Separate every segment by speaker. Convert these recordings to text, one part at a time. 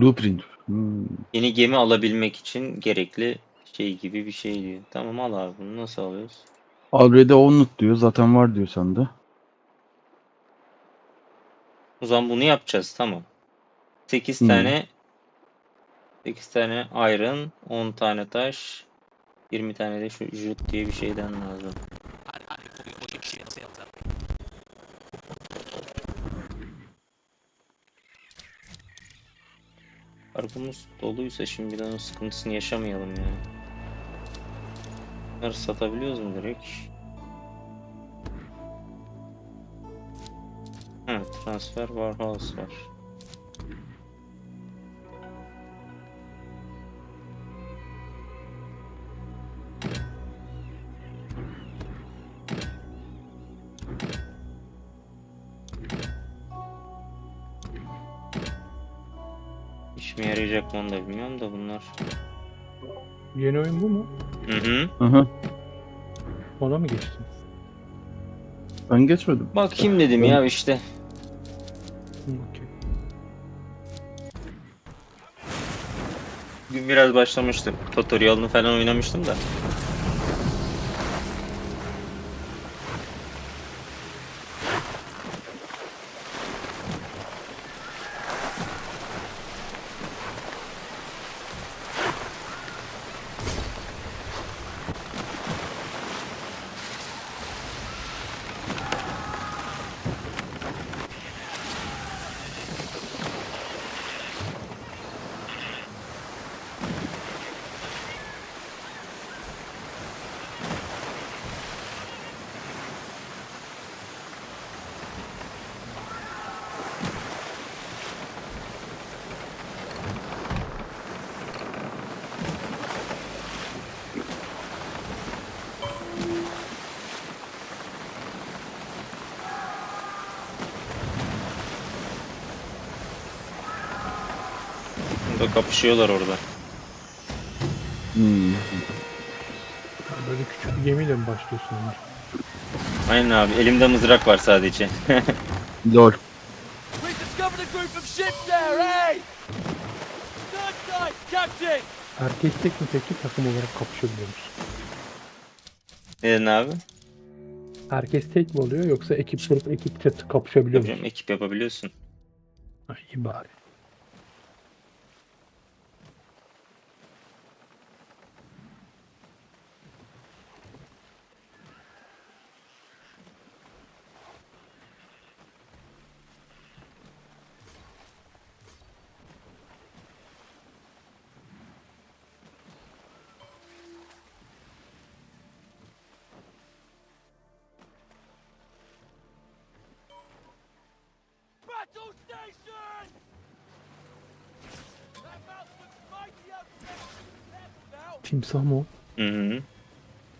Speaker 1: Blueprint. Hmm.
Speaker 2: Yeni gemi alabilmek için gerekli şey gibi bir şey diyor. Tamam al abi bunu nasıl alıyoruz?
Speaker 1: Already owned diyor. Zaten var diyor sende.
Speaker 2: O zaman bunu yapacağız tamam. 8
Speaker 1: Hmm.
Speaker 2: tane 8 tane iron, 10 tane taş, 20 tane de şu jut diye bir şeyden lazım. Kargomuz doluysa şimdiden o sıkıntısını yaşamayalım yani. Bunları satabiliyoruz mu direkt? Ha, transfer warehouse var. Onu da bilmiyorum da bunlar.
Speaker 3: Yeni oyun bu mu?
Speaker 2: Hı hı.
Speaker 1: Aha.
Speaker 3: Ona mı geçtin?
Speaker 1: Ben geçmedim.
Speaker 2: Bakayım dedim ya işte.
Speaker 3: Hı, okey.
Speaker 2: Bugün biraz başlamıştım. Tutorial'ını falan oynamıştım da. Burada kapışıyorlar orada.
Speaker 1: Hmm.
Speaker 3: Böyle küçük bir gemiyle mi başlıyorsun Ömer?
Speaker 2: Aynen abi. Elimde mızrak var sadece.
Speaker 1: Lol.
Speaker 3: Herkes tek mi peki takım olarak kapışabiliyor musun?
Speaker 2: Ne dedin abi?
Speaker 3: Herkes tek mi oluyor yoksa ekip kurup ekipçe kapışabiliyor musun?
Speaker 2: ekip yapabiliyorsun.
Speaker 3: İyi bari.
Speaker 4: Battle station!
Speaker 3: Timsah mı o?
Speaker 2: Hı hı.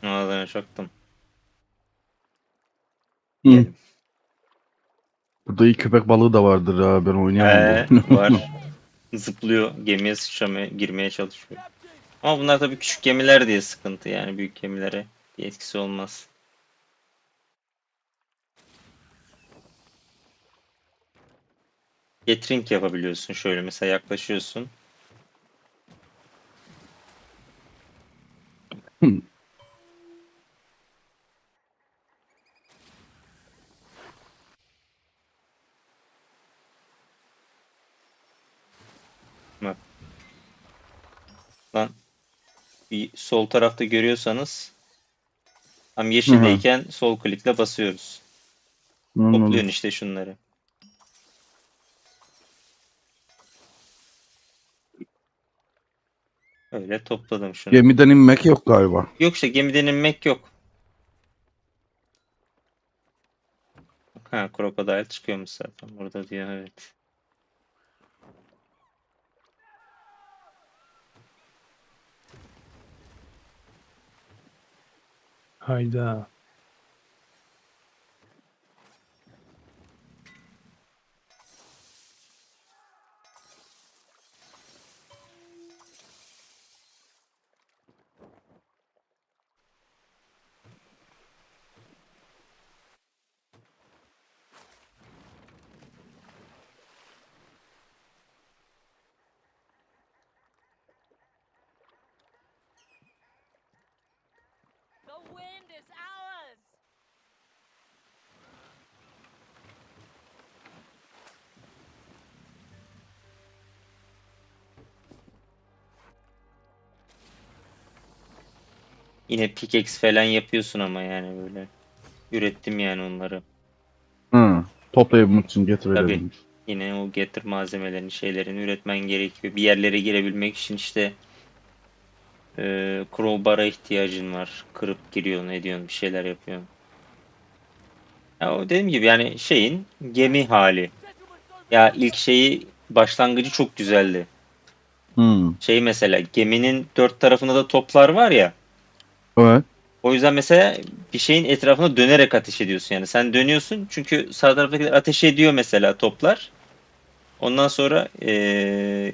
Speaker 2: Ağzına çaktım.
Speaker 1: Hı. Burada iyi köpek balığı da vardır ha. Ben
Speaker 2: Ee,
Speaker 1: oynayamam. bu oyunu.
Speaker 2: var. Zıplıyor. Gemiye sıçramaya, girmeye çalışıyor. Ama bunlar tabii küçük gemiler diye sıkıntı yani. Büyük gemilere bir etkisi olmaz. Catering yapabiliyorsun şöyle mesela yaklaşıyorsun.
Speaker 1: Hmm.
Speaker 2: Lan bir sol tarafta görüyorsanız tam yeşildeyken sol klikle basıyoruz.
Speaker 1: Anladım.
Speaker 2: Topluyorsun işte şunları. Öyle topladım şunu.
Speaker 1: Gemiden inmek yok galiba.
Speaker 2: Yok işte gemiden inmek yok. Ha krokodil çıkıyormuş zaten burada diyor evet.
Speaker 3: Hayda. is ours!
Speaker 2: Yine pickaxe falan yapıyorsun ama yani böyle. Ürettim yani onları.
Speaker 1: Hı. Toplayabilmek için getirebilmek Tabii.
Speaker 2: Yine o getir malzemelerini, şeylerini üretmen gerekiyor. Bir yerlere girebilmek için işte e, crowbar'a ihtiyacın var. Kırıp giriyorsun, ediyorsun, bir şeyler yapıyorsun. Ya o dediğim gibi yani şeyin gemi hali. Ya ilk şeyi başlangıcı çok güzeldi.
Speaker 1: Hı.
Speaker 2: Şey mesela geminin dört tarafında da toplar var ya.
Speaker 1: Evet.
Speaker 2: O yüzden mesela bir şeyin etrafına dönerek ateş ediyorsun yani. Sen dönüyorsun çünkü sağ taraftakiler ateş ediyor mesela toplar. Ondan sonra eee,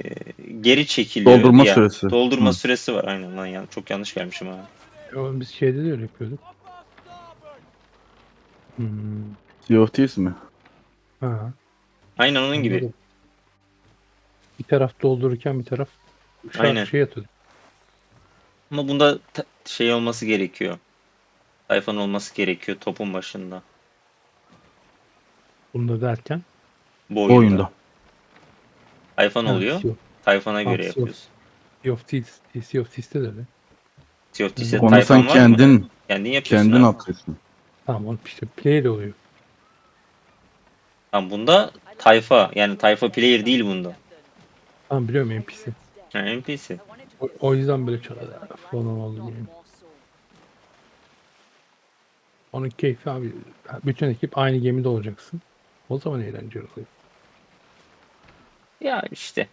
Speaker 2: geri çekiliyor.
Speaker 1: Doldurma
Speaker 2: an.
Speaker 1: süresi.
Speaker 2: Doldurma
Speaker 1: Hı.
Speaker 2: süresi var aynen lan ya. Çok yanlış gelmişim ha.
Speaker 3: O, biz şeyde de öyle yapıyorduk. Hmm.
Speaker 1: Sea of Thieves mi?
Speaker 3: Ha.
Speaker 2: Aynen onun gibi.
Speaker 3: Bir taraf doldururken bir taraf
Speaker 2: Aynen.
Speaker 3: şey atıyordu.
Speaker 2: Ama bunda şey olması gerekiyor. Sayfanın olması gerekiyor topun başında.
Speaker 3: Bunda derken.
Speaker 2: Bu
Speaker 1: Bu
Speaker 2: oyunda.
Speaker 3: Ha,
Speaker 2: oluyor.
Speaker 3: Sea of-
Speaker 2: Tayfana göre
Speaker 3: Sea of-
Speaker 2: yapıyorsun.
Speaker 3: Sea of Thieves, Sea of Thieves'te de öyle.
Speaker 2: Sea of Thieves'te
Speaker 1: Onu
Speaker 2: tayfan
Speaker 1: sen
Speaker 2: var mı?
Speaker 1: kendin
Speaker 2: Kendin yapıyorsun.
Speaker 1: kendin
Speaker 2: abi.
Speaker 1: atıyorsun.
Speaker 3: Tamam onu işte play oluyor.
Speaker 2: Tamam bunda tayfa yani tayfa player değil bunda.
Speaker 3: Tamam biliyorum NPC.
Speaker 2: Yani NPC.
Speaker 3: O, o yüzden böyle çalar falan oldu yani. Onun keyfi abi. Bütün ekip aynı gemide olacaksın. O zaman eğlenceli oluyor.
Speaker 2: Ya işte.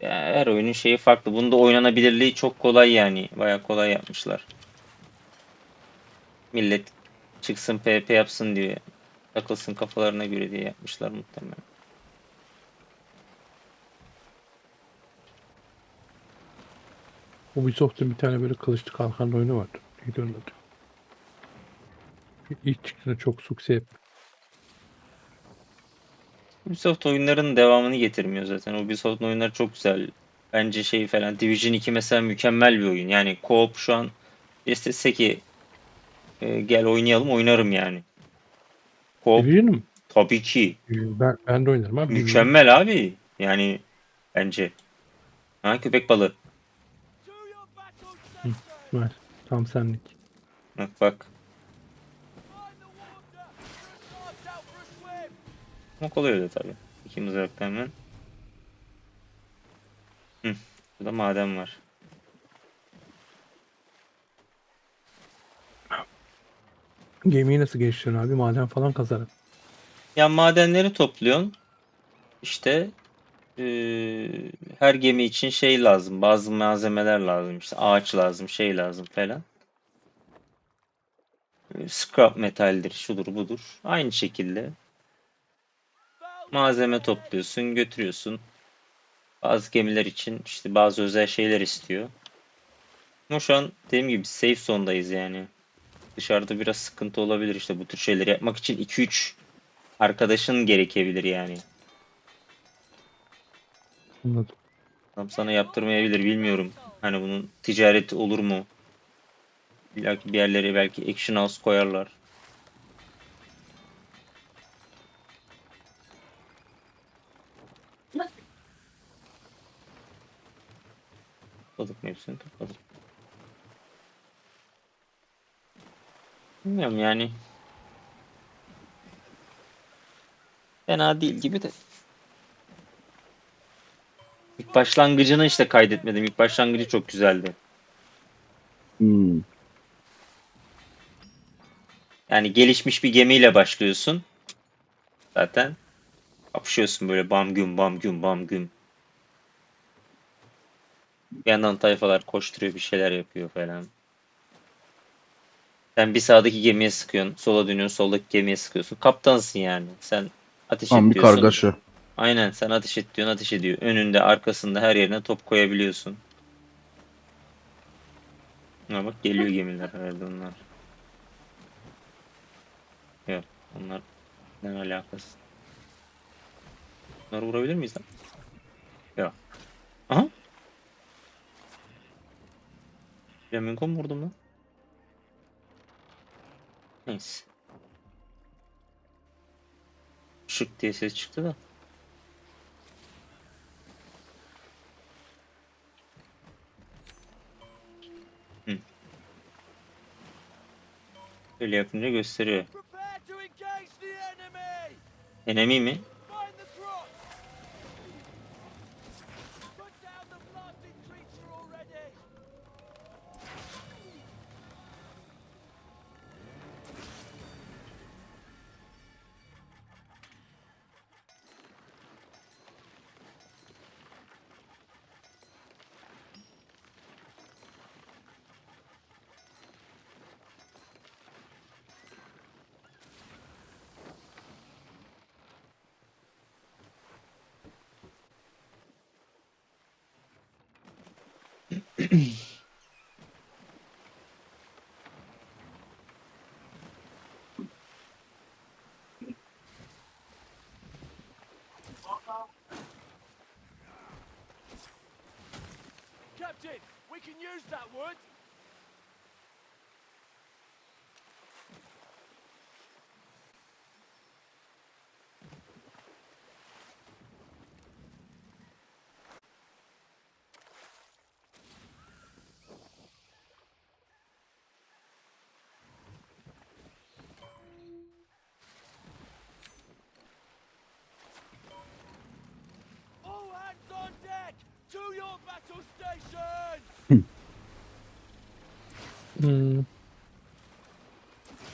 Speaker 2: Ya her oyunun şeyi farklı. Bunda oynanabilirliği çok kolay yani. Baya kolay yapmışlar. Millet çıksın PvP yapsın diye. Takılsın kafalarına göre diye yapmışlar muhtemelen.
Speaker 3: Ubisoft'un bir tane böyle kılıçlı kalkanlı oyunu vardı. Neydi onun adı? İlk çıktığında çok sukse hep.
Speaker 2: Ubisoft oyunların devamını getirmiyor zaten. Ubisoft'un oyunları çok güzel. Bence şey falan Division 2 mesela mükemmel bir oyun. Yani co-op şu an istese ki e, gel oynayalım oynarım yani. Co-op
Speaker 3: Division
Speaker 2: tabii ki.
Speaker 3: Ben, ben de oynarım abi.
Speaker 2: Mükemmel abi. Yani bence. Ha köpek balığı.
Speaker 3: Ver. Tam senlik.
Speaker 2: Bak bak. Ama kolay öyle tabii. İkimiz yok hemen. Hı. Burada maden var.
Speaker 3: Gemiyi nasıl geçiyorsun abi? Maden falan kazarım.
Speaker 2: Ya madenleri topluyorsun. İşte eee, her gemi için şey lazım. Bazı malzemeler lazım. İşte ağaç lazım, şey lazım falan. Eee, Scrap metaldir, şudur budur. Aynı şekilde malzeme topluyorsun, götürüyorsun. Bazı gemiler için işte bazı özel şeyler istiyor. Ama şu an dediğim gibi safe zone'dayız yani. Dışarıda biraz sıkıntı olabilir işte bu tür şeyleri yapmak için 2-3 arkadaşın gerekebilir yani.
Speaker 3: Anladım.
Speaker 2: Adam sana yaptırmayabilir bilmiyorum. Hani bunun ticareti olur mu? Belki bir yerlere belki action house koyarlar. Topladık mı hepsini topladık. Bilmiyorum yani. Fena değil gibi de. İlk başlangıcını işte kaydetmedim. İlk başlangıcı çok güzeldi.
Speaker 1: Hmm.
Speaker 2: Yani gelişmiş bir gemiyle başlıyorsun. Zaten kapışıyorsun böyle bam güm bam güm bam güm. Bir yandan tayfalar koşturuyor bir şeyler yapıyor falan. Sen bir sağdaki gemiye sıkıyorsun, sola dönüyorsun, soldaki gemiye sıkıyorsun. Kaptansın yani. Sen ateş
Speaker 1: Tam bir
Speaker 2: ediyorsun.
Speaker 1: kargaşa.
Speaker 2: Aynen sen ateş et diyorsun ateş ediyor. Önünde arkasında her yerine top koyabiliyorsun. Ha bak geliyor gemiler herhalde onlar. Yok onlar ne alakası. Bunları vurabilir miyiz lan? Yok. Aha. Flamingo mu vurdum lan? Neyse. Şık diye ses çıktı da. Öyle yapınca gösteriyor.
Speaker 4: Enemy
Speaker 2: mi?
Speaker 3: 嗯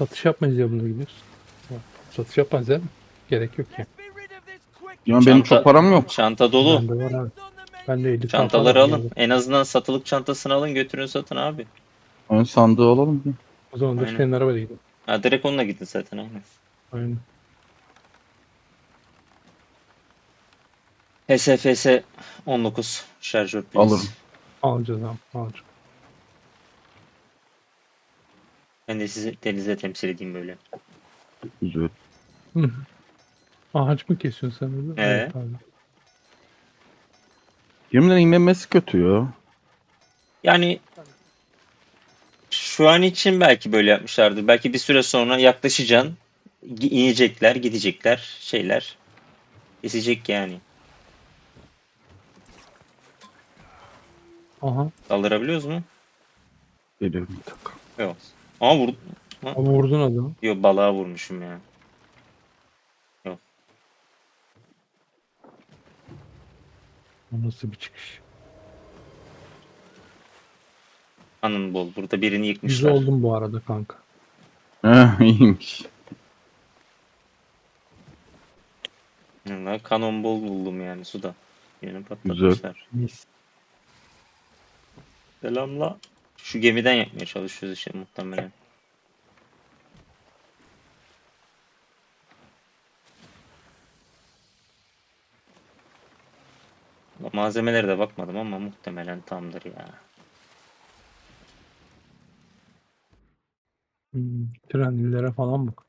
Speaker 3: Satış yapmayız ya bunu gidiyoruz. Satış yapmayız değil mi? Gerek yok
Speaker 4: quick!
Speaker 1: Ya benim
Speaker 2: Çanta-
Speaker 1: çok param yok.
Speaker 2: Çanta dolu.
Speaker 3: Bende var abi. Ben de 50
Speaker 2: Çantaları alın. En azından satılık çantasını alın götürün satın abi.
Speaker 1: Ön sandığı alalım. bir.
Speaker 3: O zaman da
Speaker 2: Aynen.
Speaker 3: senin arabayla gidelim.
Speaker 2: Ha direkt onunla gidin zaten aynen.
Speaker 3: Aynen.
Speaker 2: HSFS 19 şarjör please.
Speaker 1: Alırım.
Speaker 3: Alacağız abi. Alacağız.
Speaker 2: Ben de sizi denizde temsil edeyim böyle.
Speaker 1: Güzel.
Speaker 3: Hı. Ağaç mı kesiyorsun sen burada?
Speaker 2: He.
Speaker 3: Evet abi.
Speaker 1: Gemiden inmemesi kötü ya.
Speaker 2: Yani şu an için belki böyle yapmışlardır. Belki bir süre sonra yaklaşacaksın. inecekler, gidecekler, şeyler. Kesecek yani.
Speaker 3: Aha.
Speaker 2: Kaldırabiliyoruz mu?
Speaker 1: Geliyorum bir dakika.
Speaker 2: Yok. Ama vur...
Speaker 3: Ama vurdun adamı.
Speaker 2: Yok balığa vurmuşum ya.
Speaker 3: O nasıl bir çıkış?
Speaker 2: Anın bol. Burada birini
Speaker 3: Yüz
Speaker 2: yıkmışlar.
Speaker 3: oldum bu arada kanka.
Speaker 1: Heh iyiymiş.
Speaker 2: Valla kanon bol buldum yani suda. Yeni patlatmışlar.
Speaker 3: Mis.
Speaker 2: Selamla. Şu gemiden yapmaya çalışıyoruz işte muhtemelen. Malzemelere de bakmadım ama muhtemelen tamdır ya.
Speaker 3: Hmm. Trenlilere falan bak.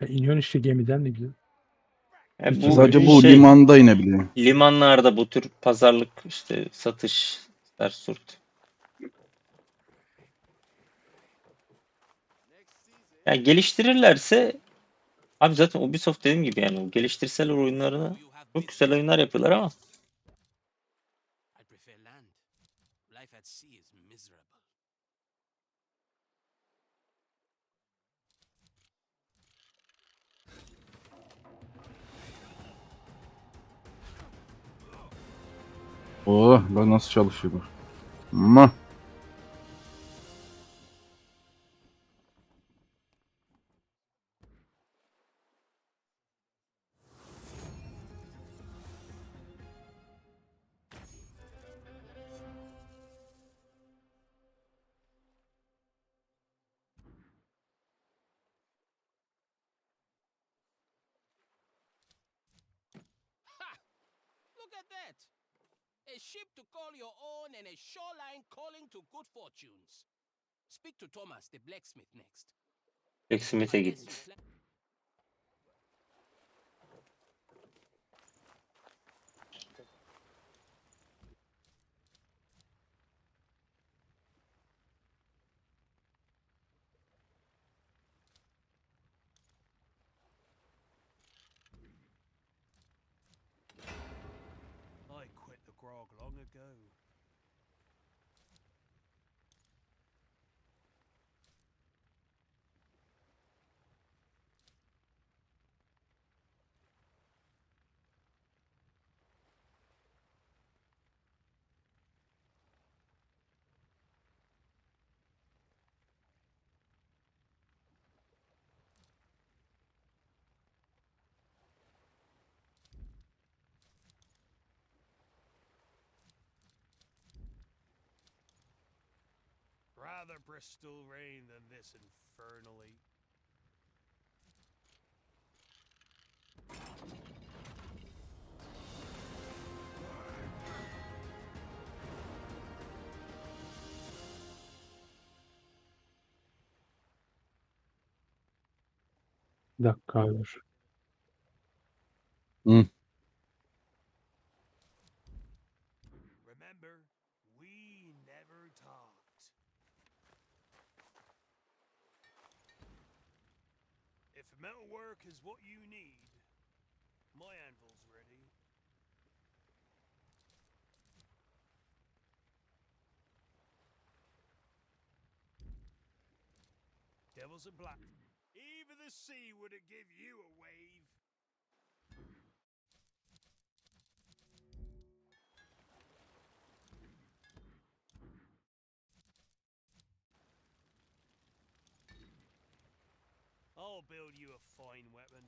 Speaker 3: Ya iniyorsun işte gemiden de güzel.
Speaker 2: E
Speaker 3: İşte
Speaker 1: Sadece bu
Speaker 2: şey,
Speaker 1: limanda inebiliyor.
Speaker 2: limanlarda bu tür pazarlık işte satış ders surt. Ya geliştirirlerse abi zaten Ubisoft dediğim gibi yani geliştirseler oyunlarını çok güzel oyunlar yapıyorlar ama
Speaker 1: Oh bak nasıl çalışıyorlar. Ama
Speaker 5: Look at that! A ship to call your own and a shoreline calling to good fortunes. Speak to Thomas, the blacksmith, next.
Speaker 2: Blacksmith'e git.
Speaker 6: Rather Bristol rain than this infernal heat.
Speaker 3: Bir dakika abi dur.
Speaker 6: Metalwork is what you need, my anvil's ready. Devils in black. Even the sea wouldn't give you a wave. I'll build you a fine weapon.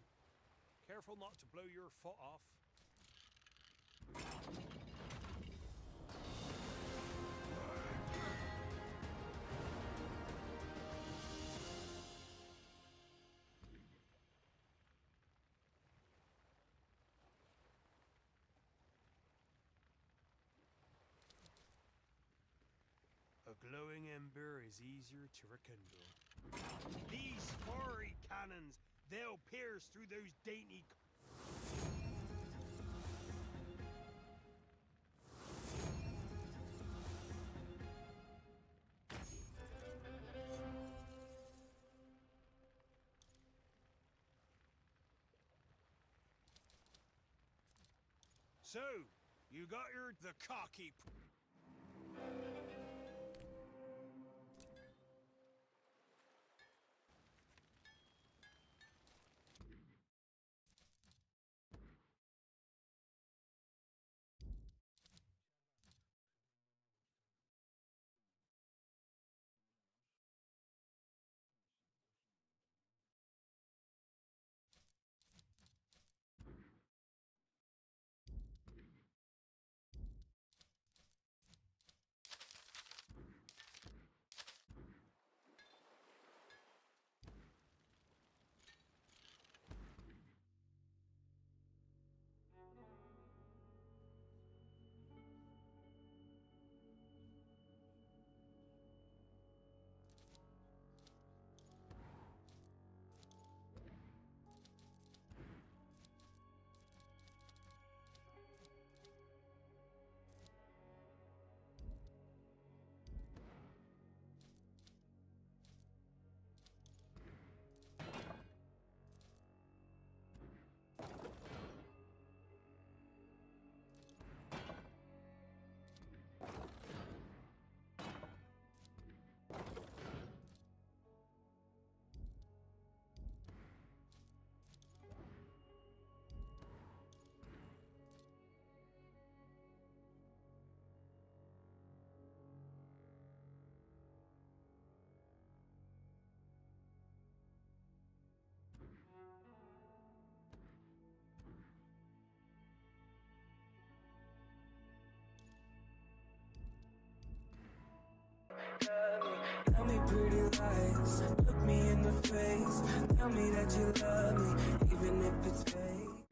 Speaker 6: Careful not to blow your foot off. A glowing ember is easier to rekindle. These fiery cannons, they'll pierce through those dainty. So, you got your the cocky.
Speaker 7: Tell me that you love me, even if it's fake.